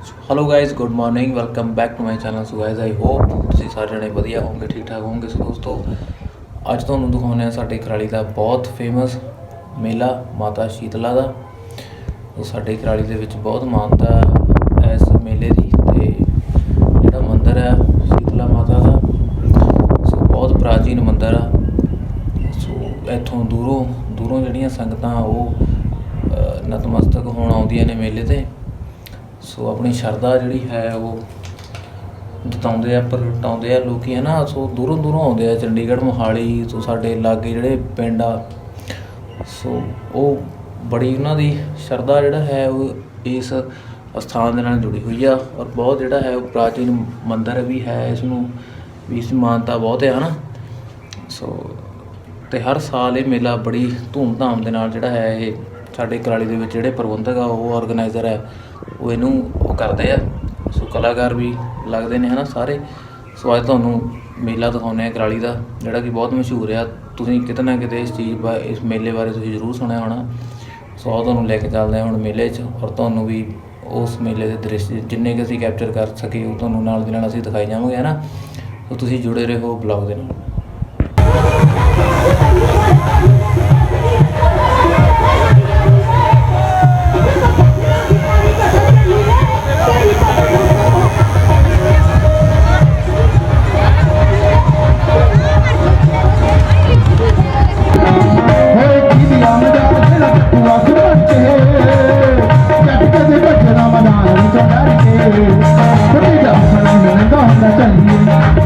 Hello guys good morning welcome back to my channel so guys I hope ਤੁਸੀਂ ਸਾਰੇ ਜਣੇ ਵਧੀਆ ਹੋਵੋਗੇ, ਠੀਕ ਠਾਕ ਹੋਵੋਗੇ। ਸੋ ਦੋਸਤੋ, ਅੱਜ ਤੁਹਾਨੂੰ ਦਿਖਾਉਂਦੇ ਆ ਸਾਡੇ ਕਰਾਲੀ ਦਾ ਬਹੁਤ ਫੇਮਸ ਮੇਲਾ, ਮਾਤਾ ਸ਼ੀਤਲਾ ਦਾ। ਉਹ ਸਾਡੇ ਕਰਾਲੀ ਦੇ ਵਿੱਚ ਬਹੁਤ ਮਾਨਤਾ ਹੈ ਇਸ ਮੇਲੇ ਦੀ। ਤੇ ਜਿਹੜਾ ਮੰਦਿਰ ਹੈ, ਸ਼ੀਤਲਾ ਮਾਤਾ ਦਾ, ਸੋ ਬਹੁਤ ਪ੍ਰਾਚੀਨ ਮੰਦਿਰ ਆ। ਸੋ ਇੱਥੋਂ ਦੂਰੋਂ ਦੂਰੋਂ ਜਿਹੜੀਆਂ ਸੰਗਤਾਂ ਉਹ ਨਤਮਸਤਕ ਹੋਣ ਆਉਂਦੀਆਂ ਨੇ ਮੇਲੇ ਤੇ। ਸੋ ਆਪਣੀ ਸ਼ਰਧਾ ਜਿਹੜੀ ਹੈ ਉਹ ਜਤਾਉਂਦੇ ਆ, ਪ੍ਰਗਟਾਉਂਦੇ ਆ ਲੋਕੀ, ਹੈ ਨਾ? ਸੋ ਦੂਰੋਂ ਦੂਰੋਂ ਆਉਂਦੇ ਆ, ਚੰਡੀਗੜ੍ਹ, ਮੋਹਾਲੀ, ਸੋ ਸਾਡੇ ਲਾਗੇ ਜਿਹੜੇ ਪਿੰਡ ਆ। ਸੋ ਉਹ ਬੜੀ ਉਹਨਾਂ ਦੀ ਸ਼ਰਧਾ ਜਿਹੜਾ ਹੈ ਉਹ ਇਸ ਅਸਥਾਨ ਦੇ ਨਾਲ ਜੁੜੀ ਹੋਈ ਆ ਔਰ ਬਹੁਤ ਜਿਹੜਾ ਹੈ ਉਹ ਪ੍ਰਾਚੀਨ ਮੰਦਿਰ ਵੀ ਹੈ ਇਸ ਨੂੰ, ਵੀ ਇਸ ਮਾਨਤਾ ਬਹੁਤ ਹੈ ਹਨਾ ਸੋ ਤੇ ਹਰ ਸਾਲ ਇਹ ਮੇਲਾ ਬੜੀ ਧੂਮਧਾਮ ਦੇ ਨਾਲ ਜਿਹੜਾ ਹੈ ਇਹ ਸਾਡੇ ਕਰਾਲੀ ਦੇ ਵਿੱਚ ਜਿਹੜੇ ਪ੍ਰਬੰਧਕ ਆ, ਉਹ ਆਰਗੇਨਾਈਜ਼ਰ ਹੈ ਉਹ ਇਹਨੂੰ ਉਹ ਕਰਦੇ ਆ। ਸੋ ਕਲਾਕਾਰ ਵੀ ਲੱਗਦੇ ਨੇ, ਹਨਾ, ਸਾਰੇ। ਸੋ ਅੱਜ ਤੁਹਾਨੂੰ ਮੇਲਾ ਦਿਖਾਉਂਦੇ ਆ ਕਰਾਲੀ ਦਾ, ਜਿਹੜਾ ਕਿ ਬਹੁਤ ਮਸ਼ਹੂਰ ਆ। ਤੁਸੀਂ ਕਿਤੇ ਨਾ ਕਿਤੇ ਇਸ ਚੀਜ਼ ਬਾ, ਇਸ ਮੇਲੇ ਬਾਰੇ ਤੁਸੀਂ ਜ਼ਰੂਰ ਸੁਣਿਆ ਹੋਣਾ। ਸੋ ਆਓ ਤੁਹਾਨੂੰ ਲੈ ਕੇ ਚੱਲਦੇ ਹਾਂ ਹੁਣ ਮੇਲੇ 'ਚ, ਔਰ ਤੁਹਾਨੂੰ ਵੀ ਉਸ ਮੇਲੇ ਦੇ ਦ੍ਰਿਸ਼, ਜਿੰਨੇ ਕਿ ਅਸੀਂ ਕੈਪਚਰ ਕਰ ਸਕੇ ਉਹ ਤੁਹਾਨੂੰ ਨਾਲ ਦੀ ਨਾਲ ਅਸੀਂ ਦਿਖਾਈ ਜਾਵਾਂਗੇ, ਹਨਾ। ਸੋ ਤੁਸੀਂ ਜੁੜੇ ਰਹੋ ਬਲੌਗ ਦੇ ਨਾਲ।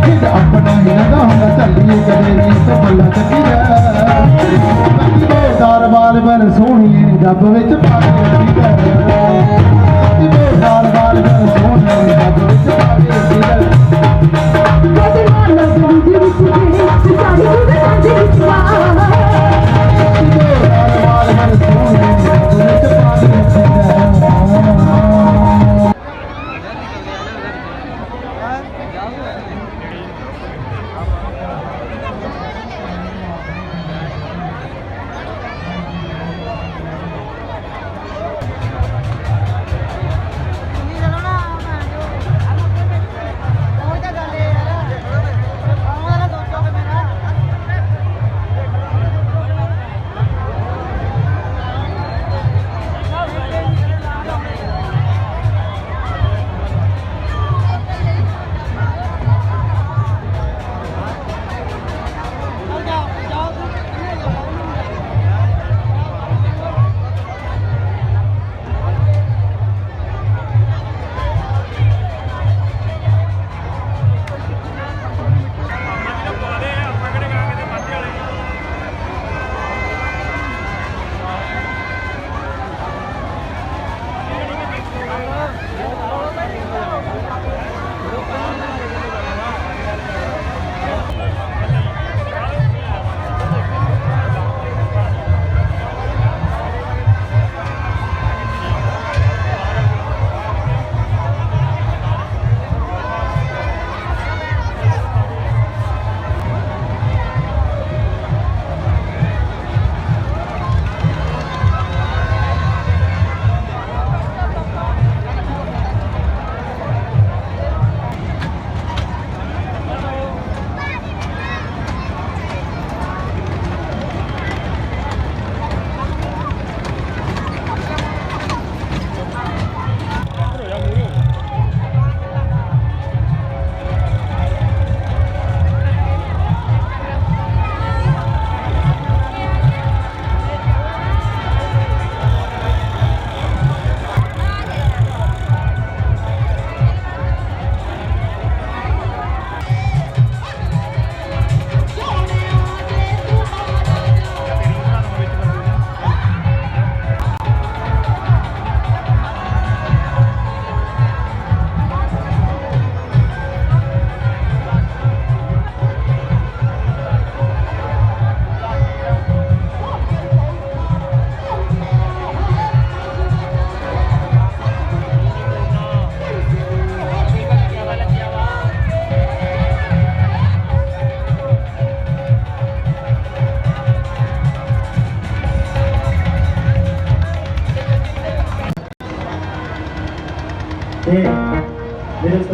ਢਿੱਡ ਆਪਣਾ ਹੀ ਲਗਾ ਹੁੰਦਾ ਚੱਲੀਏ ਕਦੇ ਵੀ ਸਫਲਾ ਚੱਲੀਏ ਤੇ ਦਰਬਾਰ ਬਲ ਸੋਹਣੀਏ, ਰੱਬ ਵਿੱਚ ਪਾ ਕੇ ਰੱਖੀ ਤੇ ਦਰਬਾਰ ਬਲ ਸੋਹਣੀਏ, ਰੱਬ ਵਿੱਚ ਪਾ ਕੇ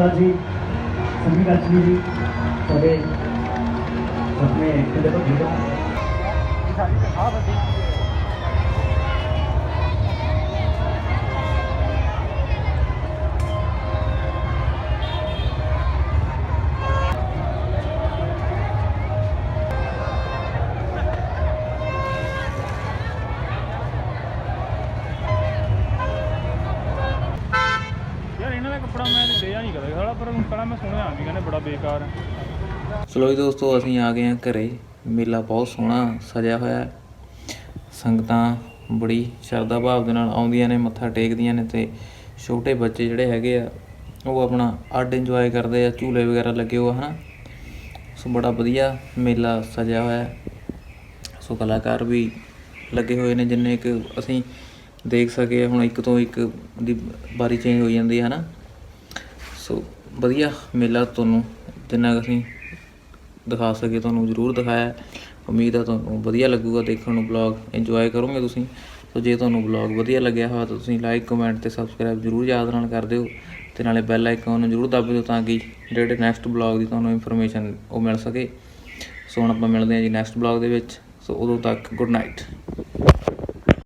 ਉਸਤਾਦ ਜੀ ਸੰਮੀ ਕਾਚੀ ਜੀ ਸਾਡੇ ਆਪਣੇ ਕਿਲੇ ਤੋਂ ਜਿਹੜਾ ਯਾਰ ਲਿਆ ਨਹੀਂ ਕਦੇ ਸਾਲਾ ਮੈਂ ਸੁਣਿਆ ਵੀ ਕਹਿੰਦੇ ਬੜਾ ਬੇਕਾਰ ਹੈ। ਚਲੋ ਜੀ ਦੋਸਤੋ, ਅਸੀਂ ਆ ਗਏ ਹਾਂ ਘਰੇ। ਮੇਲਾ ਬਹੁਤ ਸੋਹਣਾ ਸਜਿਆ ਹੋਇਆ ਹੈ। ਸੰਗਤਾਂ ਬੜੀ ਸ਼ਰਧਾ ਭਾਵ ਦੇ ਨਾਲ ਆਉਂਦੀਆਂ ਨੇ, ਮੱਥਾ ਟੇਕਦੀਆਂ ਨੇ ਤੇ ਛੋਟੇ ਬੱਚੇ ਜਿਹੜੇ ਹੈਗੇ ਆ, ਉਹ ਆਪਣਾ ਅੱਡ ਇੰਜੋਏ ਕਰਦੇ ਆ, ਝੂਲੇ ਵਗੈਰਾ ਲੱਗੇ ਹੋਆ ਹਨਾ? ਸੋ ਬੜਾ ਵਧੀਆ ਮੇਲਾ ਸਜਿਆ ਹੋਇਆ ਸੋ ਕਲਾਕਾਰ ਵੀ ਲੱਗੇ ਹੋਏ ਨੇ, ਜਿੰਨੇ ਕਿ ਅਸੀਂ ਦੇਖ ਸਕੇ ਹੁਣ ਇੱਕ ਤੋਂ ਇੱਕ ਦੀ ਬਾਰੀ ਚੇਂਜ ਹੋਈ ਜਾਂਦੀ ਹੈ, ਹਨਾ? ਸੋ ਵਧੀਆ ਮੇਲਾ ਤੁਹਾਨੂੰ ਜਿੰਨਾ ਕੁ ਅਸੀਂ ਦਿਖਾ ਸਕੇ, ਤੁਹਾਨੂੰ ਜ਼ਰੂਰ ਦਿਖਾਇਆ ਉਮੀਦ ਹੈ ਤੁਹਾਨੂੰ ਵਧੀਆ ਲੱਗੂਗਾ ਦੇਖਣ ਨੂੰ ਬਲੌਗ ਇੰਜੋਏ ਕਰੋਗੇ ਤੁਸੀਂ? ਸੋ ਜੇ ਤੁਹਾਨੂੰ ਬਲੌਗ ਵਧੀਆ ਲੱਗਿਆ ਹੋਇਆ ਤਾਂ ਤੁਸੀਂ ਲਾਈਕ ਕਮੈਂਟ ਤੇ ਸਬਸਕ੍ਰਾਈਬ ਜ਼ਰੂਰ ਯਾਦ ਨਾਲ ਕਰ ਦਿਓ। ਤੇ ਨਾਲੇ ਬੈਲ ਆਈਕਨ ਨੂੰ ਜ਼ਰੂਰ ਦੱਬ ਦਿਓ ਤਾਂ ਕਿ ਜਿਹੜੇ ਨੈਕਸਟ ਬਲੌਗ ਦੀ ਤੁਹਾਨੂੰ ਇਨਫੋਰਮੇਸ਼ਨ ਉਹ ਮਿਲ ਸਕੇ। ਸੋ ਹੁਣ ਆਪਾਂ ਮਿਲਦੇ ਹਾਂ ਜੀ ਨੈਕਸਟ ਬਲੌਗ ਦੇ ਵਿੱਚ। ਸੋ ਉਦੋਂ ਤੱਕ ਗੁੱਡ ਨਾਈਟ